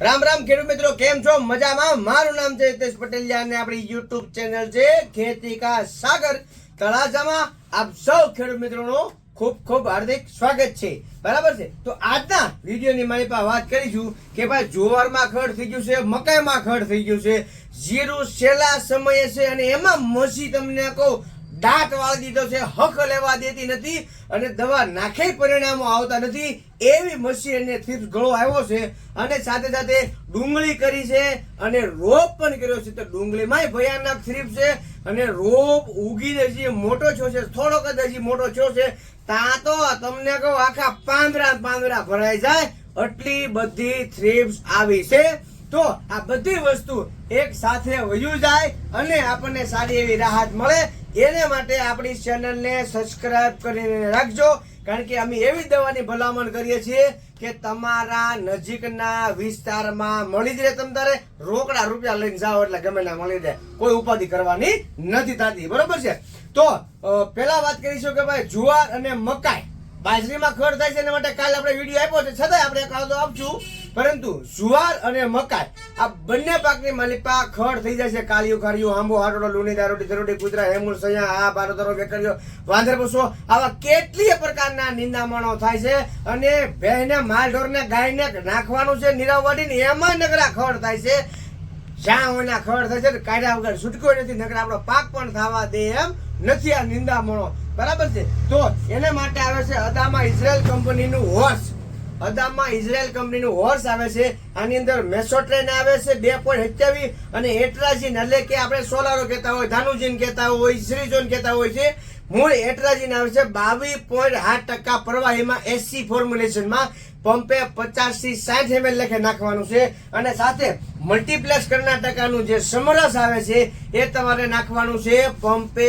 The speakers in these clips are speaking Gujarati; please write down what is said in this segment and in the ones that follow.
રામ રામ ખેડૂત મિત્રો, કેમ છો? મજામાં? મારું નામ છે હિતેશ પટેલિયા અને આપણી યુટ્યુબ ચેનલ છે ખેતી કા સાગર તળાજામાં આપ સૌ ખેડૂત મિત્રોનો ખૂબ ખૂબ હાર્દિક સ્વાગત છે. બરાબર છે? તો આજના વિડીયોની મારી પાસે વાત કરીશું કે ભાઈ જુવારમાં ખડ થઈ ગયું છે, મકાઈમાં ખડ થઈ ગયું છે, જીરું છેલ્લા સમયે છે અને એમાં મસી તમને કહું દાંત વાળી દીધો છે, હક લેવા દેતી નથી અને દવા નાખે પરિણામો આવતા નથી, એવી મસી અને થીપ્સ ગળો આવ્યો છે અને સાથે સાથે ડુંગળી કરી છે અને રોપ પણ કર્યો છે. તો ડુંગળીમાંય ભયાનક થ્રીપ છે અને રોપ ઉગીને હજી મોટો છો છે, થોડોક જ હજી મોટો છો છે. ત્યાં તો તમને કહું, આખા પાંદડા પાંદડા ભરાઈ જાય આટલી બધી થ્રીપ્સ આવી છે. તો આ બધી વસ્તુ એક સાથે વયું જાય અને આપણને સારી એવી રાહત મળે. એને માટે આપણી ચેનલને સબસ્ક્રાઇબ કરીને રાખજો. કારણ કે અમે એવી દવાની ભલામણ કરીએ છીએ કે તમારા નજીકના વિસ્તારમાં મળી જ રહે તમ તારે. રોકડા રૂપિયા લઈને જાઓ એટલે ગમે ના મળી જાય. કોઈ ઉપાધિ કરવાની નથી થતી. બરોબર છે? તો પેલા વાત કરીશું કે ભાઈ જુવાર અને મકાઈ. બાજરીમાં ખડ થાય છે એના માટે કાલે આપણે વીડિયો આપ્યો છે. છતાંય આપણે એક આપશું. પરંતુ જુવાર અને મકાઈ, આ બંને પાકની માલિપા ખડ થઈ જાય છે કાળિયું ખારિયું આંબો હાટોડો લુણી દારોટી ધરોટી કુતરા, હેમુર, સયા, આ બારોદરો વેકરીઓ, વાંદર પશુ આવા કેટલીય પ્રકારના નિંદામણો થાય છે અને ભેંને માલ ઢોરને ગાયને નાખવાનું છે, નિરાવડીને, એમાં નગરા ખડ થાય છે. જ્યાં ઓના ખડ થશે છે, કાઢ્યા વગર છૂટકો નથી, નકર આપણો પાક પણ થવા દે એમ નથી આ નિંદામણો. બરાબર છે? તો એને માટે આવે છે અદામા ઇઝરાયલ કંપનીનું હોર્સ અદામા ઇઝરાયલ કંપનીનું હોર્સ આવે છે, આની અંદર મેસોટ્રેન આવે છે, બે પોઈન્ટ સત્યાવીસ અને એટ્રાજીન એટલે કે આપણે સોલારો કહેતા હોય, ધાનુજીન કહેતા હોય, શ્રીજોન કહેતા હોય છે. મૂળ એટ્રાજીન આવે છે બાવીસ પોઈન્ટ આઠ ટકા પ્રવાહીમાં એસી ફોર્મ્યુલેશનમાં પંપે પચાસથી સાઠ એમએલ લખે નાખવાનું છે. અને સાથે મલ્ટીપ્લેક્સ કર્ણાટકાનું જે સમરસ આવે છે, એ તમારે નાખવાનું છે. પંપે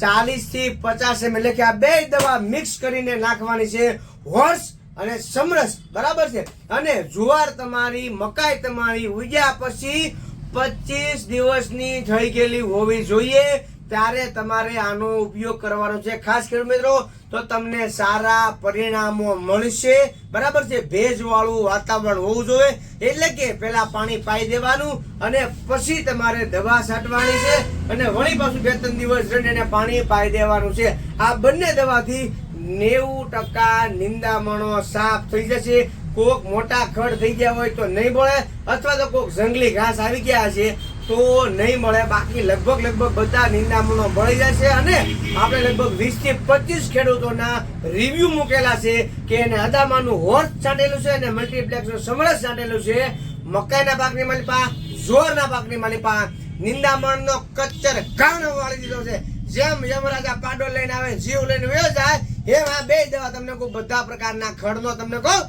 ચાલીસથી પચાસ એમએલ લખે. આ બે દવા મિક્સ કરીને નાખવાની છે. હોર્સ અને સમરસ, બરાબર છે? અને જુવાર તમારી, મકાઈ તમારી ઉગ્યા પછી પચીસ દિવસની થઈ ગયેલી હોવી જોઈએ. ત્યારે તમારે આનો ઉપયોગ કરવાનો છે. ખાસ કરી મિત્રો, તો તમને સારા પરિણામો મળશે. બરાબર છે? ભેજવાળું વાતાવરણ હોવું જોઈએ. એટલે કે પહેલાં પાણી પાઈ દેવાનું અને પછી તમારે દવા છાંટવાની છે. અને વળી પાછું બે ત્રણ દિવસ રહીને પાણી પાઈ દેવાનું છે. આ બંને દવાથી નેવું ટકા નિંદામણો સાફ થઈ જશે. કોક મોટા ખડ થઈ ગયા હોય તો નહીં મળે અથવા તો કોક જંગલી ઘાસ આવી ગયા છે તો નહીં મળે બાકી લગભગ લગભગ બધા નિંદામણો મળી જશે અને આપણે લગભગ વીસથી પચીસ ખેડૂતોના રિવ્યુ મૂકેલા છે કે એને અદામાનું હોર્સ છાંટેલું છે અને મલ્ટીપ્લેક્સનું સમરસ છાંટેલું છે. મકાઈના પાકની માલિપા, જોરના પાકની માલિપા, નિંદામણનો કચ્ચર કાણ વાળી દીધો છે. જેમ યમરાજા પાડો લઈને આવે, જીવ લઈને વયો જાય આ બે દવા તમને કોઈ બધા પ્રકારના ખડનો તમને કહું,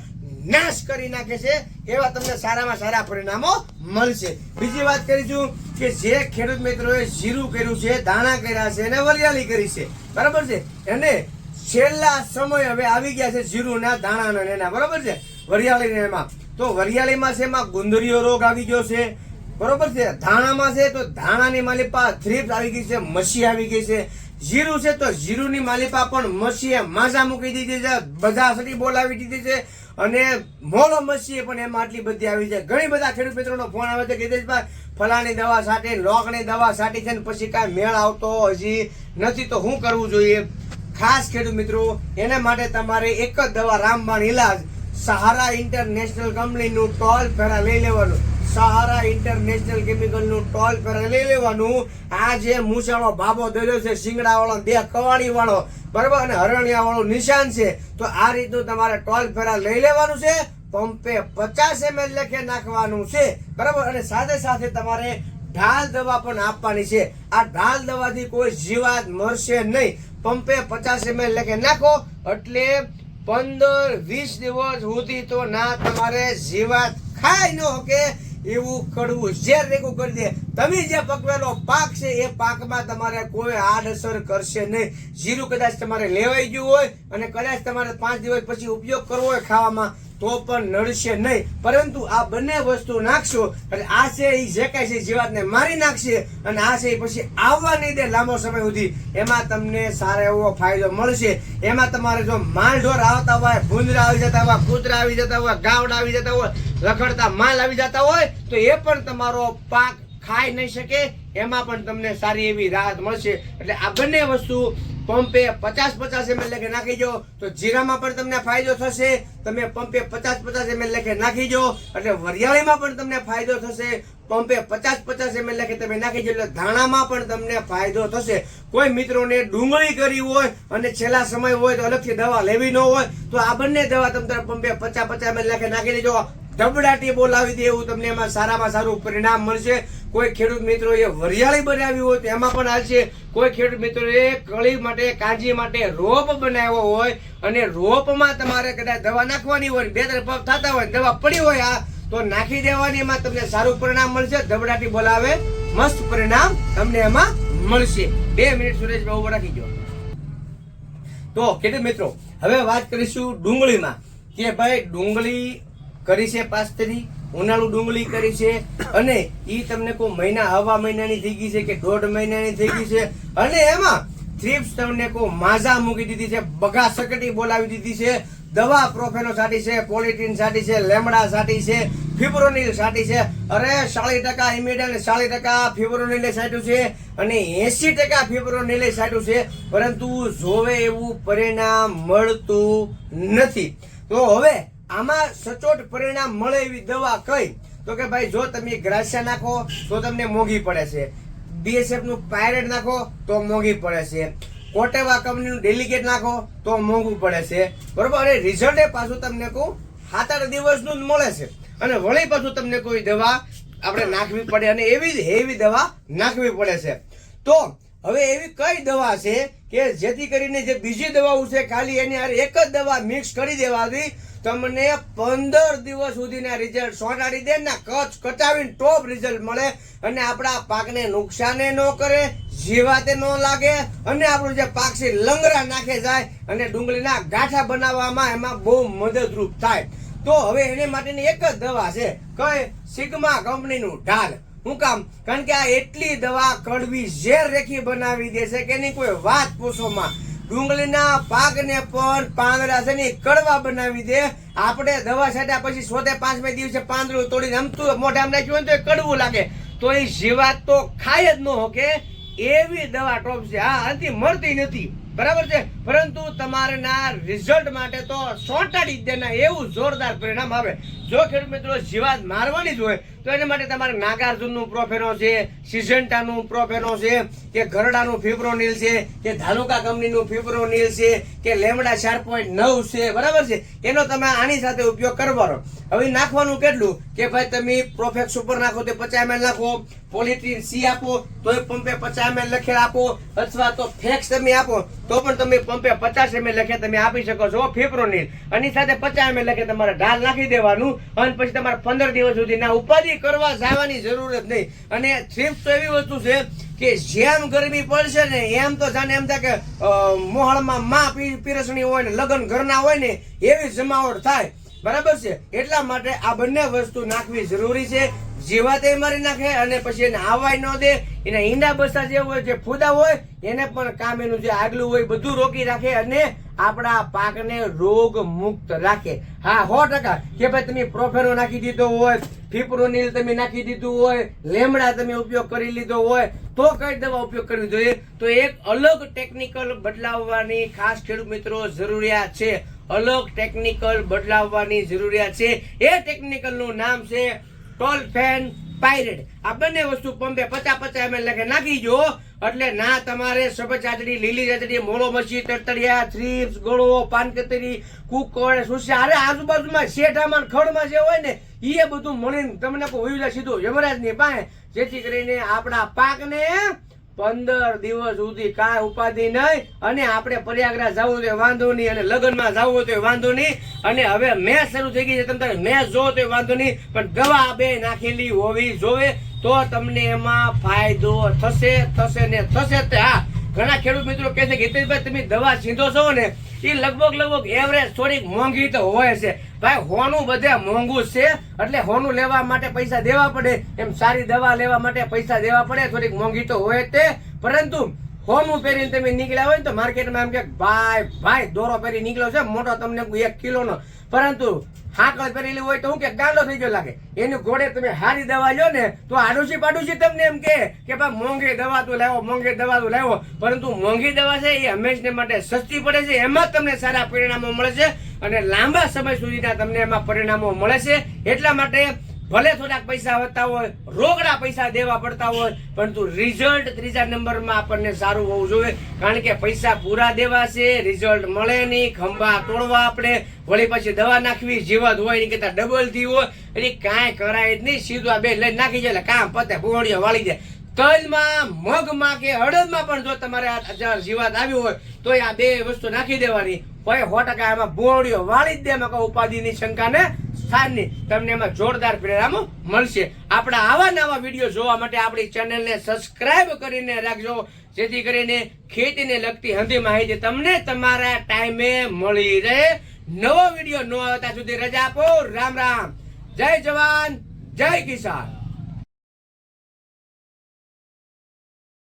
નાશ કરી નાખે છે, એવા તમને સારામાં સારા પરિણામો મળશે. બીજી વાત કરીશું કે જે ખેડૂત મિત્રોએ જીરું કર્યું છે દાણા કર્યા છે અને વરિયાળી કરી છે, બરાબર છે? અને છેલ્લા સમય હવે આવી ગયા છે જીરુના દાણાના એના, બરાબર છે? વરિયાળીને એમાં. તો વરિયાળીમાં છે, એમાં ગુંદરીઓ રોગ આવી ગયો છે, બરોબર છે? ધાણામાં છે, તો ધાણાની માલિપા થ્રીપ્સ આવી ગઈ છે, મસી આવી ગઈ છે જીરું છે તો જીરુની માલિપા પણ મસીએ માઝા મૂકી દીધી છે, બધા સુધી બોલાવી દીધી છે અને મોળો મસીએ પણ એમાં આટલી બધી આવી છે. ઘણી બધા ખેડૂત મિત્રોનો ફોન આવે છે કે હિતેશભાઈ ફલાની દવા સાટી લોકની દવા સાટી છે ને પછી કાંઈ મેળ આવતો હજી નથી, તો શું કરવું જોઈએ? ખાસ ખેડૂત મિત્રો, એના માટે તમારે એક જ દવા રામબાણ ઇલાજ સહારા ઇન્ટરનેશનલ કંપનીનું ટોલ ફેરા લઈ લેવાનું. સહારા ઇન્ટરનેશનલ કેમિકલનું ટોલ ફેરા લઈ લેવાનું. આ જે મૂછાળો બાબો દર્યો છે, શિંગડાવાળો બે કવાડી વાળો બરાબર? અને હરણિયા વાળું નિશાન છે. તો આ રીતનું તમારે ટોલ ફેરા લઈ લેવાનું છે. પંપે પચાસ એમએલ લખે નાખવાનું છે. બરાબર? અને સાથે સાથે તમારે ઢાલ દવા પણ આપવાની છે. આ ઢાલ દવાથી કોઈ જીવાત મરશે નહીં. પંપે પચાસ એમએલ લખે નાખો, એટલે પંદર વીસ દિવસ સુધી તો ના તમારે જીવાત ખાઈ ન કે એવું કડવું ઝેર રેગું કરી દે. તમે જે પકવેલો પાક છે, એ પાકમાં તમારે કોઈ આડઅસર કરશે નહીં. જીરું કદાચ તમારે લેવાઈ ગયું હોય અને કદાચ તમારે પાંચ દિવસ પછી ઉપયોગ કરવો હોય ખાવામાં તો પણ નડશે નહીં. પરંતુ આ બંને વસ્તુ નાખશો, એટલે આ છે એ જે કાંઈ છે જીવાતને મારી નાખશે અને આ છે એ પછી આવવા નહીં દે લાંબો સમય સુધી. એમાં તમને સારો એવો ફાયદો મળશે. એમાં તમારે જો માલઢોર આવતા હોય, ભૂંદરા આવી જતા હોય, કૂતરા આવી જતા હોય, ગાવડા આવી જતા હોય રખડતા માલ આવી જતા હોય, તો એ પણ તમારો પાક ખાઈ નહીં શકે. એમાં પણ તમને સારી એવી રાહત મળશે. એટલે આ બંને વસ્તુ પંપે પચાસ પચાસ એમએલ લેખે નાખી દો. તો જીરામાં પણ તમને ફાયદો થશે. તમે પંપે પચાસ પચાસ એમએલ લેખે નાખી જો એટલે વરિયાળીમાં પણ તમને ફાયદો થશે. પંપે પચાસ પચાસ એમએલ લેખે તમે નાખી એટલે ધાણામાં પણ તમને ફાયદો થશે. કોઈ મિત્રોને ડુંગળી કરી હોય અને છેલ્લા સમય હોય તો અલગથી દવા લેવી ન હોય, તો આ બંને દવા તમે પંપે પચાસ પચાસ એમએલ લેખે નાખી દેજો. ધબડાટી બોલાવી દે એવું તમને એમાં સારામાં સારું પરિણામ મળશે. કોઈ ખેડૂત મિત્રોએ વરિયાળી બનાવી હોય તેમાં પણ હાલશે. કોઈ ખેડૂત મિત્રોએ કળી માટે, કાંજી માટે રોપ બનાવ્યો હોય અને રોપમાં તમારે કદાચ દવા નાખવાની હોય, બે ત્રણ પગ થતા હોય, દવા પડી હોય આ, તો નાખી દેવાની. એમાં તમને સારું પરિણામ મળશે. ધબડાટી બોલાવે. મસ્ત પરિણામ તમને એમાં મળશે. બે મિનિટ સુરેશભાઈ ઊભો રાખી દો તો ખેડૂત મિત્રો, હવે વાત કરીશું ડુંગળીમાં કે ભાઈ ડુંગળી કરી છે પાસ્તરી ઉનાળુ ડુંગળી કરી છે અને ઈ તમને કોઈ મહિના હવા મહિનાની થઈ ગઈ છે કે દોઢ મહિનાની થઈ ગઈ છે. અને એમાં થ્રીપ્સ તમને કોઈ માઝા મૂકી દીધી છે, બગા સકટી બોલાવી દીધી છે, દવા પ્રોફેનો સાટી છે પોલિટીન સાટી છે, લેમડા સાટી છે, ફિબ્રોનિલ સાટી છે. અરે સાડી ટકા ઇમિડલ સાડી ટકા ફિબ્રોનિલે સાટ્યું છે અને એસી ટકા ફિબ્રોનિલે સાટ્યું છે. પરંતુ જોવે એવું પરિણામ મળતું નથી. તો હવે આમાં સચોટ પરિણામ મળે એવી દવા કઈ? તો કે ભાઈ, જો તમે ગ્રાસિયા નાખો, તો તમને મોંઘી પડે છે. બીએસએફનું પાયરેટ નાખો, તો મોંઘી પડે છે. કોટેવા કંપનીનું ડેલિકેટ નાખો, તો મોંઘું પડે છે. બરોબર? અને રિઝલ્ટ પાછું તમને કહું, સાત આઠ દિવસનું જ મળે છે. અને વળી પાછું તમને કોઈ દવા આપણે નાખવી પડે અને એવી જ હેવી દવા નાખવી પડે છે. તો હવે એવી કઈ દવા છે કે જેથી કરીને જે બીજી દવાઓ છે, ખાલી એની હારે એક જ દવા મિક્સ કરી દેવાથી તમને પંદર દિવસ સુધીના રિઝલ્ટ સોંટાડી દે કચ્છ કટાવીને ટોપ રિઝલ્ટ મળે અને આપણા પાકને નુકસાને ન કરે, જીવાતે ન લાગે અને આપણું જે પાક છે લંગરા નાખે જાય અને ડુંગળીના ગાંઠા બનાવવામાં એમાં બહુ મદદરૂપ થાય. તો હવે એને માટેની એક જ દવા છે, કઈ? સિગ્મા કંપનીનું ઢાલ. હું કામ? કારણ કે આ એટલી દવા કડવી ઝેર રેખી બનાવી દે છે કે એની કોઈ વાત પૂછોમાં. ડુંગળીના પાકને પણ પાંદડા છે ને કડવા બનાવી દે. આપણે દવા છાંટ્યા પછી સોતે પાંચમે દિવસે પાંદડું તોડી રમતું મોઢામાં નાખ્યું હોય તો કડવું લાગે. તો એ જીવાત તો ખાય જ ન હોકે. એવી દવા ટોપ છે. આ આનાથી મળતી નથી. બરાબર છે? પરંતુ તમારના રિઝલ્ટ માટે તો સોટાડી દેના, એવું જોરદાર પરિણામ આવે. જો ખેડૂત મિત્રો જીવાત મારવાની જ હોય, તો એના માટે તમારે નાગાર્જુનનું પ્રોફેનો છે, સિઝન્ટાનું પ્રોફેનો છે, કે ગરડાનું ફિબ્રોનિલ છે, કે ધાલુકા કંપનીનું ફિબ્રોનિલ છે, કે લેમડા ચાર પોઈન્ટ નવ છે, બરાબર છે? એનો તમે આની સાથે ઉપયોગ કરવાનો. હવે નાખવાનું કેટલું? કે ભાઈ તમે પ્રોફેક્સ સુપર નાખો તો પચાસ એમએલ નાખો પોલિટ્રીન સી આપો તો એ પંપે પચાસ એમએલ લખેલ આપો, અથવા તો ફેક્સ તમે આપો, તો પણ તમે પંપે પચાસ એમએલ લખે તમે આપી શકો છો ફેપ્રોનિલ અને સાથે પચાસ એમએલ લખે તમારે ઢાલ નાખી દેવાનું, અને પછી તમારે પંદર દિવસ સુધી. ના, ઉપાધિ કરવા જવાની જરૂર જ નહીં. અને થ્રીપ્સ તો એવી વસ્તુ છે કે જેમ ગરમી પડશે ને, એમ તો જાણે એમ થાય કે મોહળમાં માં પીરસણી હોય ને, લગ્ન ઘરના હોય ને, એવી જમાવટ થાય. બરાબર છે? એટલા માટે આ બંને વસ્તુ નાખવી જરૂરી છે. જીવાતે મારી નાખે અને પછી એને આવાય ન દે. એને ઈંડા બસા જે હોય, જે ફૂદા હોય, એને પણ કામ એનું જે આગલું હોય બધું રોકી રાખે અને આપણા પાકને રોગ મુક્ત રાખે. હા સો ટકા. કે ભાઈ તમે પ્રોફેરો નાખી દીધો હોય, ફિપ્રોનિલ તમે નાખી દીધું હોય, લેમડા તમે ઉપયોગ કરી લીધો હોય, તો કઈ દવા ઉપયોગ કરવી જોઈએ? તો એક અલગ ટેકનિકલ બદલાવવાની ખાસ ખેડૂત મિત્રો જરૂરિયાત છે. અલગ ટેકનિકલ બદલાવવાની જરૂરિયાત છે. એ ટેકનિકલનું નામ છે ટોલ ફેન પાયરેટ આ બંને વસ્તુ પંપે પચાસ પચાસ ml લખે. નાખી જો. એટલે ના તમારે સફેદ ચાચડી, લીલી ચાચડી, મોળો મસી તરતડિયા થ્રીપ્સ ગળો, પાનકતરી કુકડ સુસ્યા. અરે આજુબાજુમાં શેઠામાં ખડમાં જે હોય ને એ બધું મળીને તમને કોઈ સીધું યમરાજની પાસે જેથી કરીને આપણા પાકને પંદર દિવસ સુધી કાંઈ ઉપાધિ નહીં. અને આપણે પ્રયાગરાજ જવું તો વાંધો નહીં, અને લગ્નમાં જવું તો વાંધો નહીં. અને હવે મેચ શરૂ થઈ ગઈ છે, તમે મેચ જોવો તો વાંધો નહીં, પણ દવા બે નાખેલી હોવી જોવે તો તમને એમાં ફાયદો થશે થશે ને થશે. તે હા, ઘણા ખેડૂત મિત્રો કહે છે કે હિતેશભાઈ, તમે દવા છીંધો છો ને એ લગભગ લગભગ એવરેજ થોડીક મોંઘી તો હોય છે. ભાઈ, હોનું બધે મોંઘું છે, એટલે હોનું લેવા માટે પૈસા દેવા પડે. એમ સારી દવા લેવા માટે પૈસા દેવા પડે, થોડીક મોંઘી તો હોય તે. પરંતુ હોનું પહેરીને તમે નીકળ્યા હોય ને તો માર્કેટમાં એમ કે, ભાઈ ભાઈ, દોરો પહેરી નીકળ્યો છે, મોટો તમને એક કિલોનો. પરંતુ હાકળ પહેરેલી હોય તો હું કે ગાંડો થઈ ગયો લાગે. એની ઘોડે તમે હારી દવા લો ને તો આડોશી પાડોશી તમને એમ કે કે ભાઈ મોંઘી દવા તો લાવો, મોંઘી દવા તો લાવો. પરંતુ મોંઘી દવા છે એ હંમેશને માટે સસ્તી પડે છે, એમાં તમને સારા પરિણામો મળે છે અને લાંબા સમય સુધીના તમને એમાં પરિણામો મળે છે. એટલા માટે ભલે થોડાક પૈસા વધતા હોય, રોકડા પૈસા દેવા પડતા હોય, પરંતુ રિઝલ્ટ ત્રીજા નંબરમાં આપણને સારું હોવું જોઈએ. કારણ કે પૈસા પૂરા દેવા છે રિઝલ્ટ મળે નહીં, ખંભા તોડવા આપણે. વળી પછી દવા નાખવી, જીવત હોય એની કરતા ડબલથી હોય. એટલે કાંઈ કરાય જ નહીં, સીધું આ બે લઈને નાખી જાય, એટલે કામ પતે ભોળીઓ વાળી જાય. તલમાં મગમાં કે હળદમાં પણ જો તમારે આ જીવાત આવી હોય તો આ બે વસ્તુ નાખી દેવાની. કોઈ સો ટકા એમાં બોળ્યો વાળી દે, એમાં ઉપાધિની શંકાને સ્થાનની તમને એમાં જોરદાર પરિણામો મળશે. આપણા આવા નવા વીડિયો જોવા માટે આપણી ચેનલને સબસ્ક્રાઇબ કરીને રાખજો. જેથી કરીને ખેતીને લગતી હંધી માહિતી તમને તમારા ટાઈમે મળી રહે. નવો વીડિયો ન આવતા સુધી રજા આપો. રામ રામ. જય જવાન. જય કિસાન.